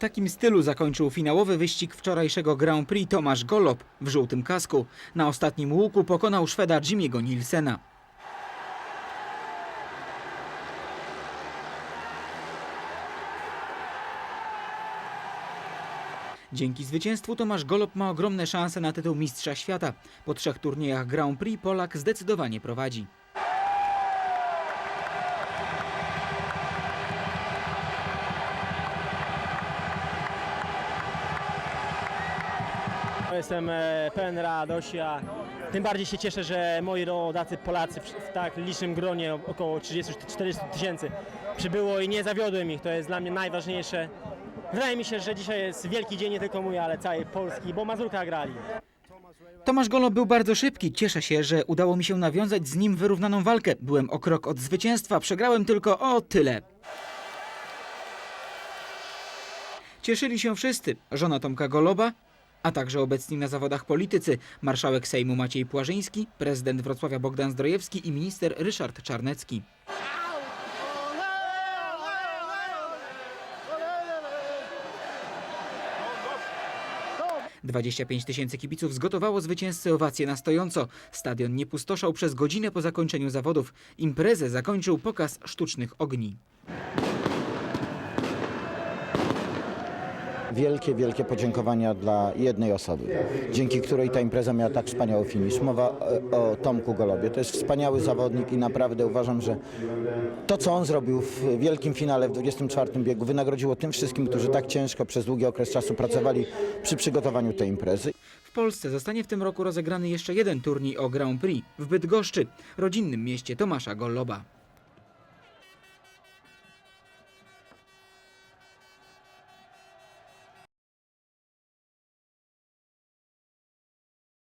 takim stylu zakończył finałowy wyścig wczorajszego Grand Prix Tomasz Golob w żółtym kasku. Na ostatnim łuku pokonał Szweda Jimiego Nilsena. Dzięki zwycięstwu Tomasz Golob ma ogromne szanse na tytuł Mistrza Świata. Po trzech turniejach Grand Prix Polak zdecydowanie prowadzi. Jestem e, pełen radości, a tym bardziej się cieszę, że moi rodacy Polacy w tak licznym gronie, około 30-40 tysięcy, przybyło i nie zawiodłem ich. To jest dla mnie najważniejsze. Wydaje mi się, że dzisiaj jest wielki dzień nie tylko mój, ale całej Polski, bo Mazurka grali. Tomasz Golob był bardzo szybki. Cieszę się, że udało mi się nawiązać z nim wyrównaną walkę. Byłem o krok od zwycięstwa, przegrałem tylko o tyle. Cieszyli się wszyscy. Żona Tomka Goloba, a także obecni na zawodach politycy. Marszałek Sejmu Maciej Płażyński, prezydent Wrocławia Bogdan Zdrojewski i minister Ryszard Czarnecki. Dwadzieścia pięć tysięcy kibiców zgotowało zwycięzcy owacje na stojąco. Stadion nie pustoszał przez godzinę po zakończeniu zawodów. Imprezę zakończył pokaz sztucznych ogni. Wielkie, wielkie podziękowania dla jednej osoby, dzięki której ta impreza miała tak wspaniały finisz. Mowa e, o Tomku Golobie. To jest wspaniały zawodnik i naprawdę uważam, że to, co on zrobił w wielkim finale w 24 biegu, wynagrodziło tym wszystkim, którzy tak ciężko przez długi okres czasu pracowali przy przygotowaniu tej imprezy. W Polsce zostanie w tym roku rozegrany jeszcze jeden turniej o Grand Prix w Bydgoszczy, rodzinnym mieście Tomasza Goloba.